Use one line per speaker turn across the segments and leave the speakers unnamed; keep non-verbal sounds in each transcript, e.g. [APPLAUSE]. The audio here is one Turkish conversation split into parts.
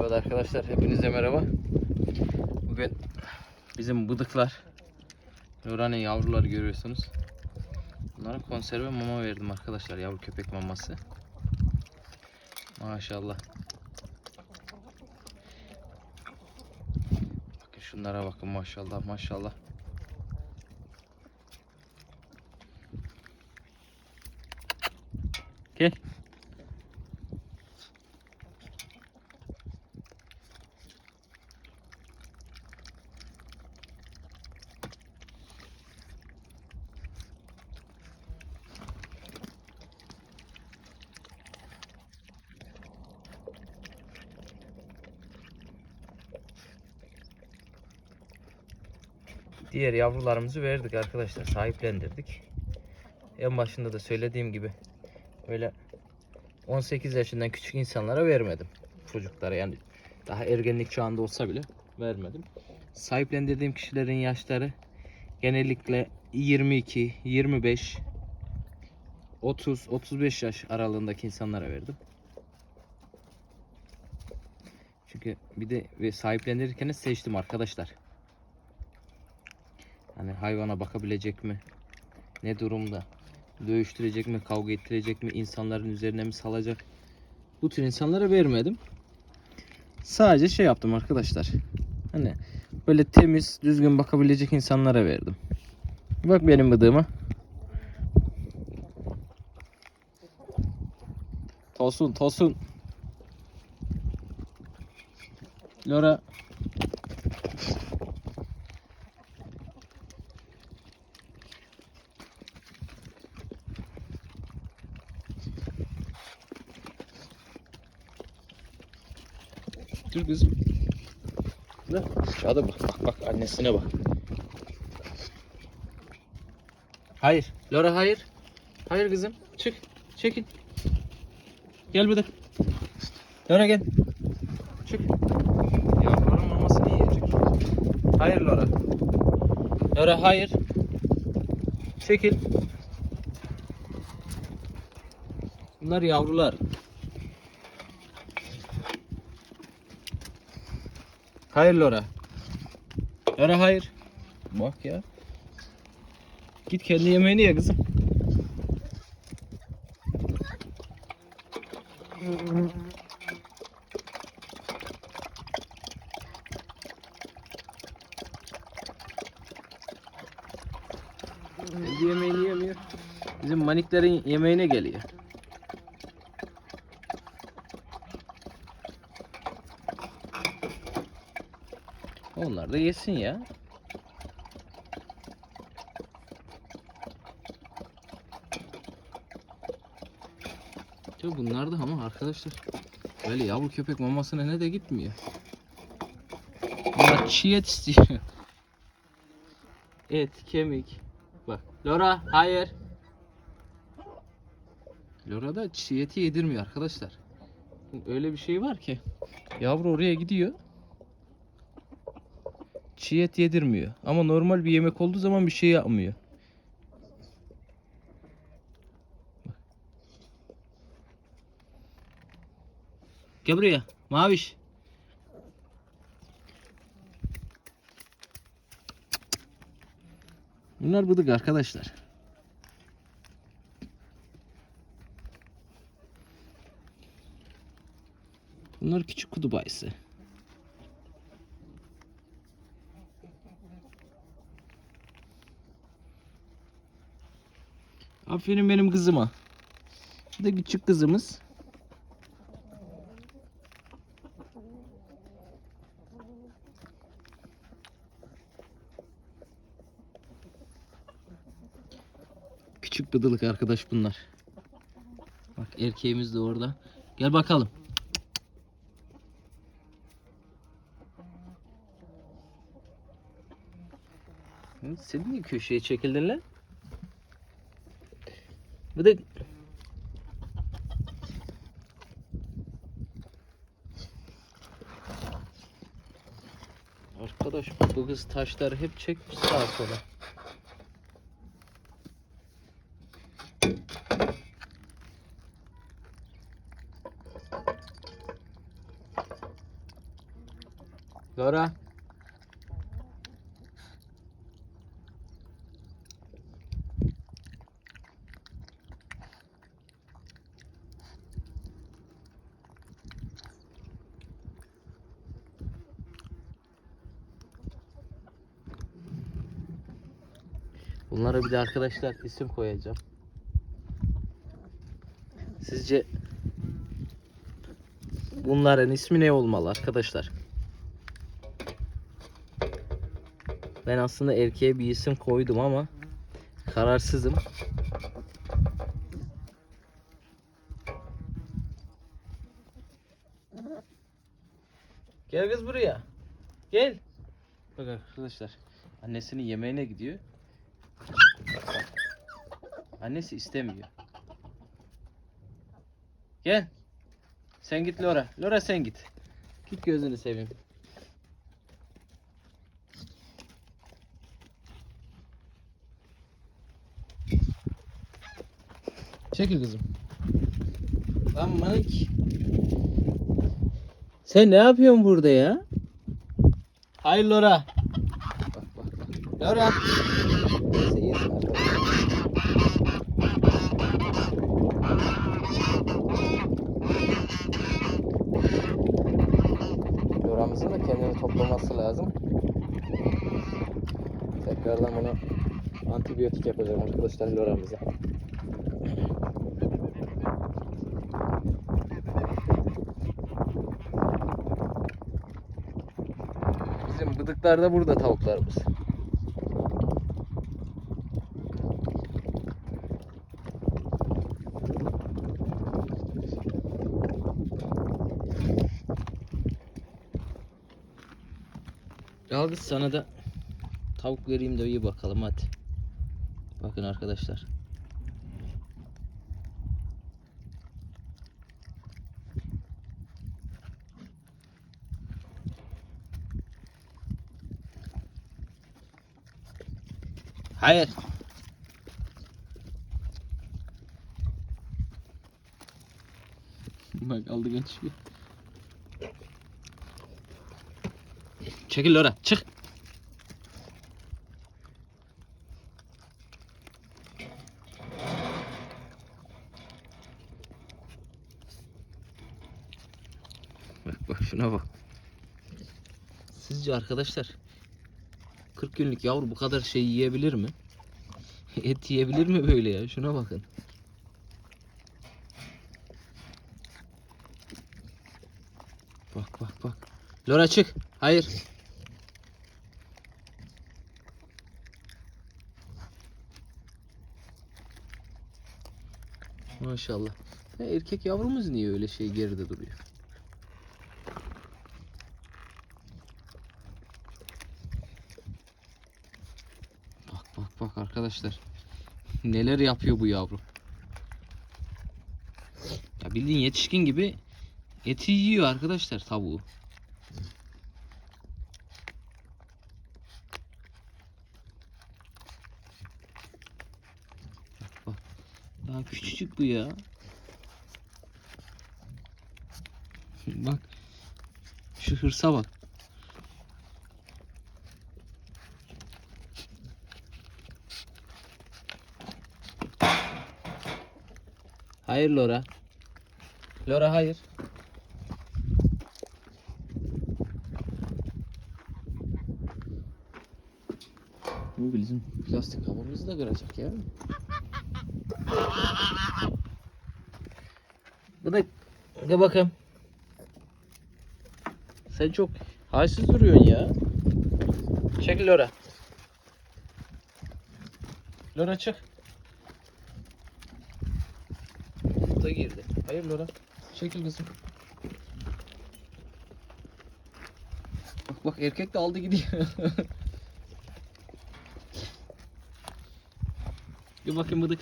Evet arkadaşlar hepinize merhaba. Bugün bizim bıdıklar Lorane yavruları görüyorsunuz. Bunlara konserve mama verdim arkadaşlar. Yavru köpek maması. Maşallah. Bakın şunlara bakın maşallah maşallah. Gel. Diğer yavrularımızı verdik arkadaşlar. Sahiplendirdik. En başında da söylediğim gibi öyle 18 yaşından küçük insanlara vermedim. Çocuklara yani daha ergenlik çağında olsa bile vermedim. Sahiplendirdiğim kişilerin yaşları genellikle 22, 25, 30, 35 yaş aralığındaki insanlara verdim. Çünkü bir de ve sahiplendirirken seçtim arkadaşlar. Hani hayvana bakabilecek mi? Ne durumda? Dövüştürecek mi? Kavga ettirecek mi? insanların üzerine mi salacak? Bu tür insanlara vermedim. Sadece şey yaptım arkadaşlar. Hani böyle temiz, düzgün bakabilecek insanlara verdim. Bak benim bıdığıma. Tosun, tosun. Lora. Dur kızım. Ne? Hadi bak bak bak annesine bak. Hayır. Laura hayır. Hayır kızım. Çık. Çekil. Gel dakika. Laura gel. Çık. Yavruların mamasını yiyecek. Hayır Laura. Laura hayır. Çekil. Bunlar yavrular. Hayır Laura. Laura hayır. Bak ya. Git kendi yemeğini ye kızım. Kendi yemeğini yemiyor. Bizim maniklerin yemeğine geliyor. Onlar da yesin ya. Ya bunlar da ama arkadaşlar böyle yavru köpek mamasına ne de gitmiyor. Bunlar çiğ et istiyor. Et, kemik. Bak. Lora hayır. Lora da çiğ eti yedirmiyor arkadaşlar. Öyle bir şey var ki. Yavru oraya gidiyor. Çiğ et yedirmiyor. Ama normal bir yemek olduğu zaman bir şey yapmıyor. Gel buraya. Maviş. Bunlar bıdık arkadaşlar. Bunlar küçük kutup ayısı. Aferin benim kızıma. Bu da küçük kızımız. Küçük bıdılık arkadaş bunlar. Bak erkeğimiz de orada. Gel bakalım. Sen niye köşeye çekildin lan? Bıdık. Arkadaş bu kız taşları hep çekmiş sağa sola. Laura. Bunlara bir de arkadaşlar isim koyacağım. Sizce bunların ismi ne olmalı arkadaşlar? Ben aslında erkeğe bir isim koydum ama kararsızım. Gel kız buraya. Gel. Bak arkadaşlar. Annesinin yemeğine gidiyor. Annesi istemiyor. Gel. Sen git Lora. Lora sen git. Git gözünü seveyim. Çekil kızım. Lan manik. Sen ne yapıyorsun burada ya? Hayır Lora. Bak bak bak. Lora. Da kendini toplaması lazım. Tekrardan bunu antibiyotik yapacağım arkadaşlar loramıza. Bizim bıdıklarda burada tavuklarımız. Al sana da tavuk vereyim de iyi bakalım hadi. Bakın arkadaşlar. Hayır. Bak aldı kaçıyor. Çekil Lora çık. Bak bak şuna bak. Sizce arkadaşlar 40 günlük yavru bu kadar şey yiyebilir mi? [LAUGHS] Et yiyebilir mi böyle ya? Şuna bakın. Bak bak bak. Lora çık. Hayır. Maşallah. Ya erkek yavrumuz niye öyle şey geride duruyor? Bak bak bak arkadaşlar. [LAUGHS] Neler yapıyor bu yavru. Ya bildiğin yetişkin gibi eti yiyor arkadaşlar tavuğu. Daha küçücük bu ya. bak. Şu hırsa bak. Hayır Lora. Lora hayır. Bu bizim plastik havamızı da kıracak ya. Bıdık. De bakayım. Sen çok halsiz duruyorsun ya. Çekil Lora. Lora çık. Da girdi. Hayır Lora. Çekil kızım. Bak bak erkek de aldı gidiyor. [LAUGHS] Bir bakayım bıdık.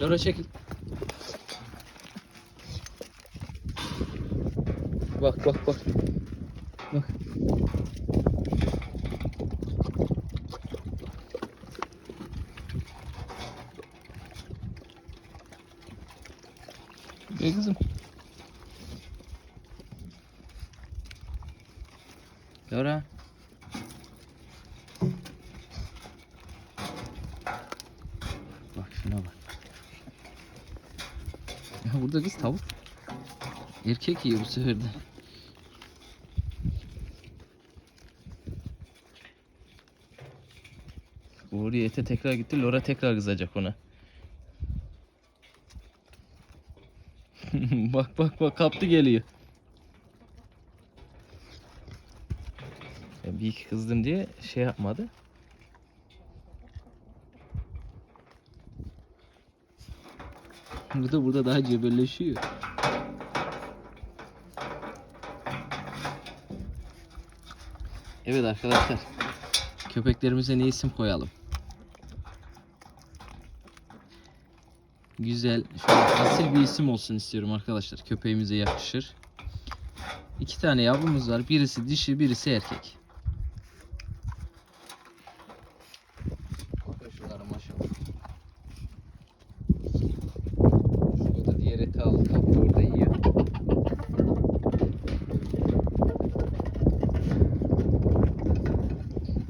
Lora çekil. Bak bak bak. Bak. Gel kızım. Laura. Bak şuna bak. Burada kız tavuk. Erkek yiyor bu sefer de. Oraya ete tekrar gitti. Laura tekrar kızacak ona. [LAUGHS] bak bak bak kaptı geliyor. Bir iki kızdım diye şey yapmadı. Burada burada daha cebelleşiyor. Evet arkadaşlar. Köpeklerimize ne isim koyalım? Güzel, şöyle asil bir isim olsun istiyorum arkadaşlar. Köpeğimize yakışır. İki tane yavrumuz var. Birisi dişi, birisi erkek. Bakın şunlara maşallah. Şurada da diğer eti aldı. Kapı orada yiyor.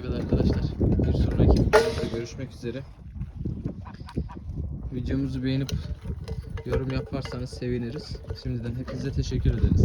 Evet arkadaşlar. Bir sonraki videomuzda görüşmek üzere. Videomuzu beğenip yorum yaparsanız seviniriz. Şimdiden hepinize teşekkür ederiz.